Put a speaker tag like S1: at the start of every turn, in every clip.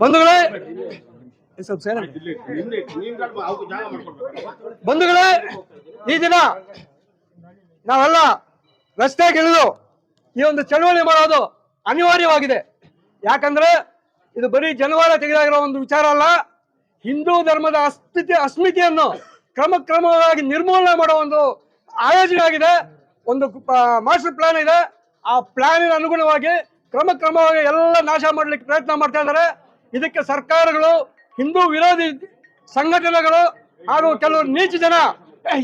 S1: ಬಂಧುಗಳೇ ಸ್ವಲ್ಪ ಸೇರ ಬಂಧುಗಳೇ, ಈ ದಿನ ನಾವೆಲ್ಲ ರಸ್ತೆಗೆ ಇಳಿದು ಈ ಒಂದು ಚಳವಳಿ ಮಾಡೋದು ಅನಿವಾರ್ಯವಾಗಿದೆ. ಯಾಕಂದ್ರೆ ಇದು ಬರೀ ಜನವಾರ ತೆಗೆದಾಗಿರೋ ಒಂದು ವಿಚಾರ ಅಲ್ಲ, ಹಿಂದೂ ಧರ್ಮದ ಅಸ್ಮಿತೆ ಅಸ್ಮಿತೆಯನ್ನು ಕ್ರಮ ಕ್ರಮವಾಗಿ ನಿರ್ಮೂಲನೆ ಮಾಡೋ ಒಂದು ಆಯೋಜನೆ ಆಗಿದೆ ಒಂದು ಮಾಸ್ಟರ್ ಪ್ಲಾನ್ ಇದೆ. ಆ ಪ್ಲಾನಿನ ಅನುಗುಣವಾಗಿ ಕ್ರಮ ಕ್ರಮವಾಗಿ ಎಲ್ಲ ನಾಶ ಮಾಡಲಿಕ್ಕೆ ಪ್ರಯತ್ನ ಮಾಡ್ತಾ ಇದ್ದಾರೆ. ಇದಕ್ಕೆ ಸರ್ಕಾರಗಳು, ಹಿಂದೂ ವಿರೋಧಿ ಸಂಘಟನೆಗಳು ಹಾಗೂ ಕೆಲವು ನೀಚ ಜನ,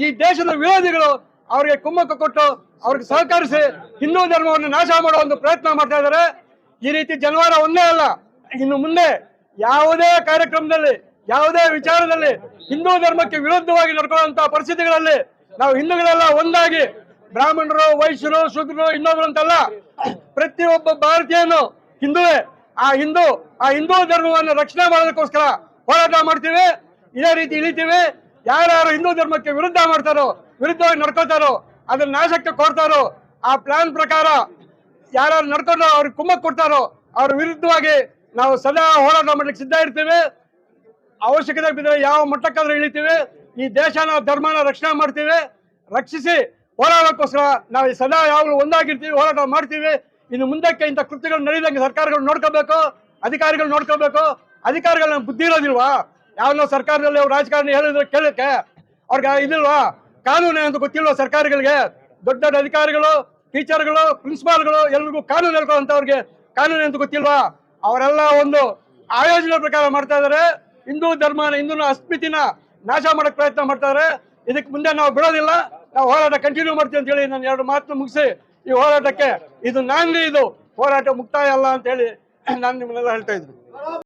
S1: ಈ ದೇಶದ ವಿರೋಧಿಗಳು ಅವರಿಗೆ ಕುಮ್ಮಕ್ಕ ಕೊಟ್ಟು ಅವ್ರಿಗೆ ಸಹಕರಿಸಿ ಹಿಂದೂ ಧರ್ಮವನ್ನು ನಾಶ ಮಾಡುವ ಒಂದು ಪ್ರಯತ್ನ ಮಾಡ್ತಾ ಇದ್ದಾರೆ. ಈ ರೀತಿ ಜನವಾರ ಒಂದೇ ಅಲ್ಲ, ಇನ್ನು ಮುಂದೆ ಯಾವುದೇ ಕಾರ್ಯಕ್ರಮದಲ್ಲಿ, ಯಾವುದೇ ವಿಚಾರದಲ್ಲಿ ಹಿಂದೂ ಧರ್ಮಕ್ಕೆ ವಿರುದ್ಧವಾಗಿ ನಡ್ಕೊಳ್ಳುವಂತಹ ಪರಿಸ್ಥಿತಿಗಳಲ್ಲಿ ನಾವು ಹಿಂದೂಗಳೆಲ್ಲ ಒಂದಾಗಿ ಬ್ರಾಹ್ಮಣರು, ವೈಶ್ಯರು, ಶೂದ್ರರು ಇನ್ನೊಬ್ರು ಅಂತಲ್ಲ ಪ್ರತಿಯೊಬ್ಬ ಭಾರತೀಯನು ಹಿಂದುವೇ. ಆ ಹಿಂದೂ ಆ ಹಿಂದೂ ಧರ್ಮವನ್ನು ರಕ್ಷಣೆ ಮಾಡೋದಕ್ಕೋಸ್ಕರ ಹೋರಾಟ ಮಾಡ್ತೀವಿ, ಇದೇ ರೀತಿ ಇಳಿತೀವಿ. ಯಾರ್ಯಾರು ಹಿಂದೂ ಧರ್ಮಕ್ಕೆ ವಿರುದ್ಧ ಮಾಡ್ತಾರೋ, ವಿರುದ್ಧವಾಗಿ ನಡ್ಕೋತಾರೋ ಅದನ್ನ ನಾಶಕ್ಕೆ ಕೊಡ್ತಾರೋ ಆ ಪ್ಲಾನ್ ಪ್ರಕಾರ ಯಾರು ನಡ್ಕೊಂಡು ಅವ್ರಿಗೆ ಕುಮ್ಮಕ್ ಕೊಡ್ತಾರೋ, ಅವ್ರ ವಿರುದ್ಧವಾಗಿ ನಾವು ಸದಾ ಹೋರಾಟ ಮಾಡ್ಲಿಕ್ಕೆ ಸಿದ್ಧ ಇರ್ತೀವಿ. ಅವಶ್ಯಕತೆ ಬಿದ್ದರೆ ಯಾವ ಮಟ್ಟಕ್ಕಾದ್ರೂ ಇಳಿತೀವಿ. ಈ ದೇಶನ ಧರ್ಮನ ರಕ್ಷಣೆ ಮಾಡ್ತೀವಿ. ರಕ್ಷಿಸಿ ಹೋರಾಡೋಕ್ಕೋಸ್ಕರ ನಾವು ಈ ಸದಾ ಯಾವಾಗಲೂ ಒಂದಾಗಿರ್ತೀವಿ, ಹೋರಾಟ ಮಾಡ್ತೀವಿ. ಇನ್ನು ಮುಂದಕ್ಕೆ ಇಂಥ ಕೃತ್ಯಗಳು ನಡೆದಂಗೆ ಸರ್ಕಾರಗಳು ನೋಡ್ಕೋಬೇಕು, ಅಧಿಕಾರಿಗಳು ನೋಡ್ಕೋಬೇಕು. ಅಧಿಕಾರಿಗಳ ಬುದ್ಧಿ ಇರೋದಿಲ್ವಾ? ಯಾವನೋ ಸರ್ಕಾರದಲ್ಲಿ ಅವ್ರು ರಾಜಕಾರಣಿ ಹೇಳಿದ್ರೆ ಕೇಳಕ್ಕೆ. ಅವ್ರಿಗೆ ಇದಿಲ್ವಾ? ಕಾನೂನು ಅಂತ ಗೊತ್ತಿಲ್ವಾ ಸರ್ಕಾರಗಳಿಗೆ? ದೊಡ್ಡ ದೊಡ್ಡ ಅಧಿಕಾರಿಗಳು, ಟೀಚರ್ಗಳು, ಪ್ರಿನ್ಸಿಪಾಲ್ಗಳು ಎಲ್ರಿಗೂ ಕಾನೂನು ಹೇಳ್ಕೊಳ್ಳೋಂಥವ್ರಿಗೆ ಕಾನೂನು ಅಂತ ಗೊತ್ತಿಲ್ವಾ? ಅವರೆಲ್ಲ ಒಂದು ಆಯೋಜನೆ ಪ್ರಕಾರ ಮಾಡ್ತಾ ಇದ್ದಾರೆ. ಹಿಂದೂ ಧರ್ಮನ, ಹಿಂದೂನ ಅಸ್ಮಿತಿನ ನಾಶ ಮಾಡಕ್ ಪ್ರಯತ್ನ ಮಾಡ್ತಾ ಇದಕ್ಕೆ ಮುಂದೆ ನಾವು ಬಿಡೋದಿಲ್ಲ. ನಾವು ಹೋರಾಟ ಕಂಟಿನ್ಯೂ ಮಾಡ್ತೀವಿ ಅಂತ ಹೇಳಿ ನಾನು ಎರಡು ಮಾತು ಮುಗಿಸಿ ಈ ಹೋರಾಟಕ್ಕೆ ಇದು ನಾಂದಿ ಇದು ಹೋರಾಟ ಮುಕ್ತಾಯ ಅಲ್ಲ ಅಂತ ಹೇಳಿ ನಾನು ನಿಮ್ಮನ್ನೆಲ್ಲ ಹೇಳ್ತಾ ಇದ್ದೀನಿ.